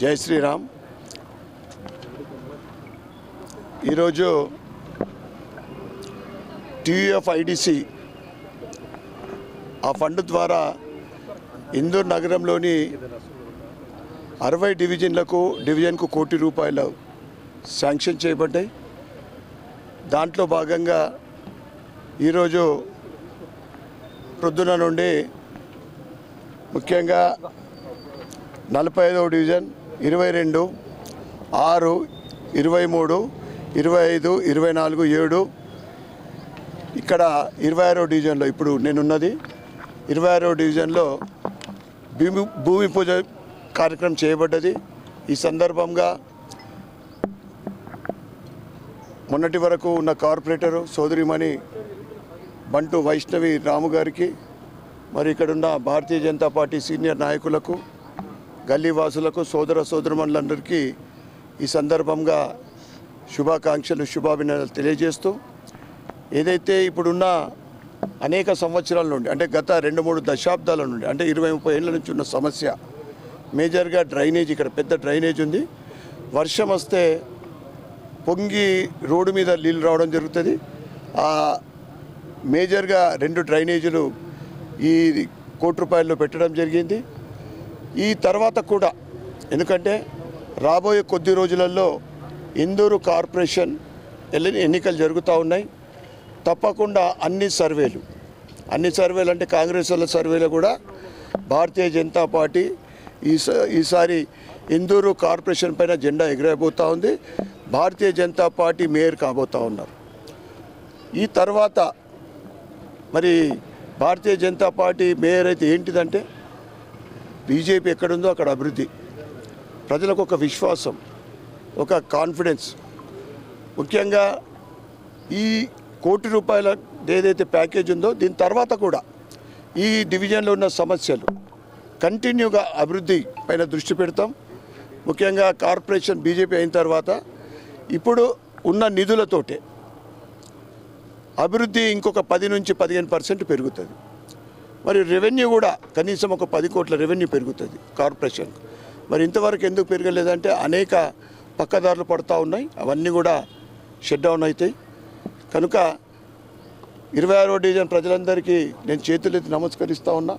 జై శ్రీరామ్. ఈరోజు TUF IDC ఆ ఫండ్ ద్వారా ఇందూర్ నగరంలోని అరవై డివిజన్లకు డివిజన్కు కోటి రూపాయలు శాంక్షన్ చేయబడ్డాయి. దాంట్లో భాగంగా ఈరోజు ప్రొద్దున నుండి ముఖ్యంగా నలభై ఐదవ డివిజన్ ఇరవై రెండు ఆరు ఇరవై మూడు ఇరవై ఐదు ఇరవై నాలుగు ఏడు. ఇక్కడ ఇరవై ఆరో డివిజన్లో ఇప్పుడు నేనున్నది. ఇరవై ఆరో డివిజన్లో భూమి భూమి పూజ కార్యక్రమం చేయబడ్డది. ఈ సందర్భంగా మొన్నటి వరకు ఉన్న కార్పొరేటరు సోదరిమణి బంటు వైష్ణవి రాము గారికి మరి ఇక్కడున్న భారతీయ జనతా పార్టీ సీనియర్ నాయకులకు గల్లీవాసులకు సోదర సోదరుమణులందరికీ ఈ సందర్భంగా శుభాకాంక్షలు శుభాభినందనలు తెలియజేస్తూ ఏదైతే ఇప్పుడున్న అనేక సంవత్సరాల నుండి అంటే గత రెండు మూడు దశాబ్దాల నుండి అంటే ఇరవై ముప్పై ఏళ్ళ నుంచి ఉన్న సమస్య మేజర్గా డ్రైనేజ్ ఇక్కడ పెద్ద డ్రైనేజ్ ఉంది. వర్షం వస్తే పొంగి రోడ్డు మీద నీళ్ళు రావడం జరుగుతుంది. ఆ మేజర్గా రెండు డ్రైనేజీలు ఈ కోటి రూపాయల్లో పెట్టడం జరిగింది. ఈ తర్వాత కూడా ఎందుకంటే రాబోయే కొద్ది రోజులలో ఇందూరు కార్పొరేషన్ ఎల్లి- ఎన్నికలు జరుగుతూ ఉన్నాయి. తప్పకుండా అన్ని సర్వేలు అన్ని సర్వేలు అంటే కాంగ్రెస్ వాళ్ళ సర్వేలు కూడా భారతీయ జనతా పార్టీ ఈస ఈసారి ఇందూరు కార్పొరేషన్ పైన జెండా ఎగిరైపోతూ ఉంది. భారతీయ జనతా పార్టీ మేయర్ కాబోతూ ఉన్నారు. ఈ తర్వాత మరి భారతీయ జనతా పార్టీ మేయర్ అయితే ఏంటిదంటే బీజేపీ ఎక్కడుందో అక్కడ అభివృద్ధి. ప్రజలకు ఒక విశ్వాసం ఒక కాన్ఫిడెన్స్ ముఖ్యంగా ఈ కోటి రూపాయల ఏదైతే ప్యాకేజ్ ఉందో దీని తర్వాత కూడా ఈ డివిజన్లో ఉన్న సమస్యలు కంటిన్యూగా అభివృద్ధి పైన దృష్టి పెడతాం. ముఖ్యంగా కార్పొరేషన్ బీజేపీ అయిన తర్వాత ఇప్పుడు ఉన్న నిధులతోటే అభివృద్ధి ఇంకొక పది నుంచి పదిహేను పర్సెంట్ పెరుగుతుంది. మరి రెవెన్యూ కూడా కనీసం ఒక పది కోట్ల రెవెన్యూ పెరుగుతుంది కార్పొరేషన్కు మరి ఇంతవరకు ఎందుకు పెరగలేదంటే అనేక పక్కదారులు పడుతూ ఉన్నాయి. అవన్నీ కూడా షట్ డౌన్ అవుతాయి కనుక ఇరవై ఆరో డివిజన్ ప్రజలందరికీ నేను చేతులెత్తి నమస్కరిస్తూ ఉన్నా.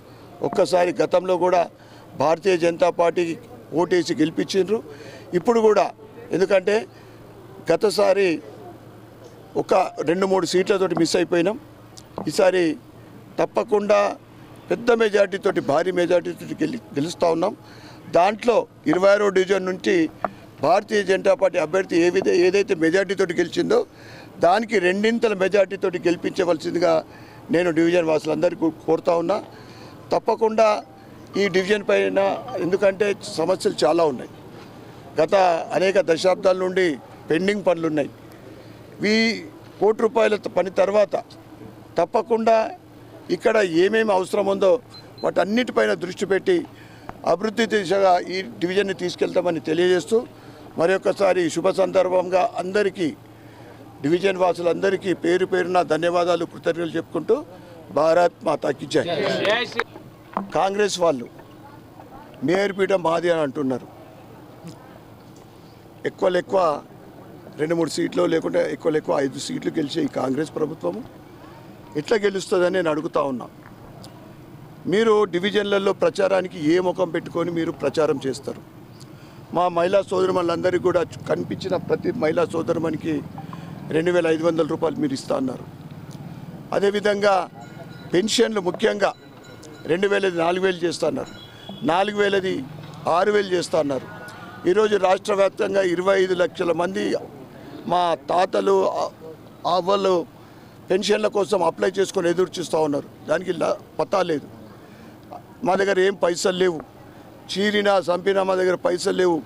ఒక్కసారి గతంలో కూడా భారతీయ జనతా పార్టీకి ఓటేసి గెలిపించిండ్రు. ఇప్పుడు కూడా ఎందుకంటే గతసారి ఒక రెండు మూడు సీట్లతోటి మిస్ అయిపోయినాం. ఈసారి తప్పకుండా పెద్ద మెజార్టీతోటి భారీ మెజార్టీతోటి గెలి గెలుస్తూ ఉన్నాం. దాంట్లో ఇరవై ఆరో డివిజన్ నుంచి భారతీయ జనతా పార్టీ అభ్యర్థి ఏ విధ ఏదైతే మెజార్టీతోటి గెలిచిందో దానికి రెండింతల మెజార్టీతోటి గెలిపించవలసిందిగా నేను డివిజన్ వాసులందరికీ కోరుతా ఉన్నా. తప్పకుండా ఈ డివిజన్ పైన ఎందుకంటే సమస్యలు చాలా ఉన్నాయి. గత అనేక దశాబ్దాల నుండి పెండింగ్ పనులు ఉన్నాయి ఈ కోటి రూపాయల పని తర్వాత తప్పకుండా ఇక్కడ ఏమేమి అవసరం ఉందో వాటన్నిటిపైన దృష్టి పెట్టి అభివృద్ధి దిశగా ఈ డివిజన్ని తీసుకెళ్తామని తెలియజేస్తూ మరొకసారి శుభ సందర్భంగా అందరికీ డివిజన్ వాసులందరికీ పేరు పేరున ధన్యవాదాలు కృతజ్ఞతలు చెప్పుకుంటూ భారత్ మాతాకి జై. కాంగ్రెస్ వాళ్ళు మేయర్ పీఠం మాది అని అంటున్నారు. ఎక్కువ ఎక్కువ రెండు మూడు సీట్లు లేకుంటే ఎక్కువ ఎక్కువ ఐదు సీట్లు గెలిచే ఈ కాంగ్రెస్ ప్రభుత్వము ఎట్లా గెలుస్తుందని నేను అడుగుతా ఉన్నా. మీరు డివిజన్లలో ప్రచారానికి ఏ ముఖం పెట్టుకొని మీరు ప్రచారం చేస్తారు? మా మహిళా సోదరుమణులందరికీ కూడా కనిపించిన ప్రతి మహిళా సోదరుమణికి రెండు వేల ఐదు వందల రూపాయలు మీరు ఇస్తా అన్నారు. అదేవిధంగా పెన్షన్లు ముఖ్యంగా రెండు వేలది నాలుగు వేలు చేస్తా అన్నారు. నాలుగు వేలది ఆరు వేలు చేస్తా అన్నారు. ఈరోజు రాష్ట్ర వ్యాప్తంగా ఇరవై ఐదు లక్షల మంది మా తాతలు అవ్వలు పెన్షన్ల కోసం అప్లై చేసుకొని ఎదురు చూస్తూ ఉన్నారు. దానికి ల- పత్తా లేదు. మా దగ్గర ఏం పైసలు లేవు. చీరినా చంపినా మా దగ్గర పైసలు లేవు.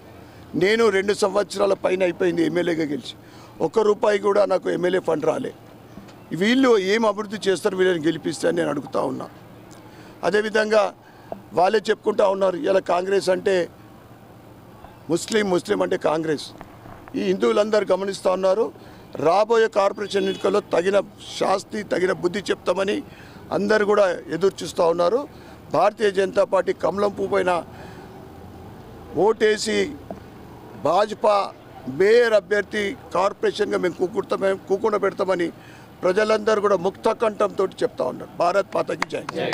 నేను రెండు సంవత్సరాల పైన అయిపోయింది ఎమ్మెల్యేగా గెలిచి. ఒక్క రూపాయి కూడా నాకు ఎమ్మెల్యే ఫండ్ రాలే. వీళ్ళు ఏం అభివృద్ధి చేస్తారు వీళ్ళని గెలిపిస్తే అని నేను అడుగుతా ఉన్నా. అదేవిధంగా వాళ్ళే చెప్పుకుంటా ఉన్నారు ఇలా కాంగ్రెస్ అంటే ముస్లిం ముస్లిం అంటే కాంగ్రెస్. ఈ హిందువులందరూ గమనిస్తూ ఉన్నారు. రాబోయే కార్పొరేషన్ ఎన్నికల్లో తగిన శాస్తి తగిన బుద్ధి చెప్తామని అందరు కూడా ఎదురు చూస్తూ ఉన్నారు. భారతీయ జనతా పార్టీ కమలం పువ్వు పైన ఓటేసి భాజపా మేయర్ అభ్యర్థి కార్పొరేషన్గా మేము కూకుడతామే కూకుండా పెడతామని ప్రజలందరూ కూడా ముక్త కంఠంతో చెప్తా ఉన్నారు. భారత్ మాతకి జై.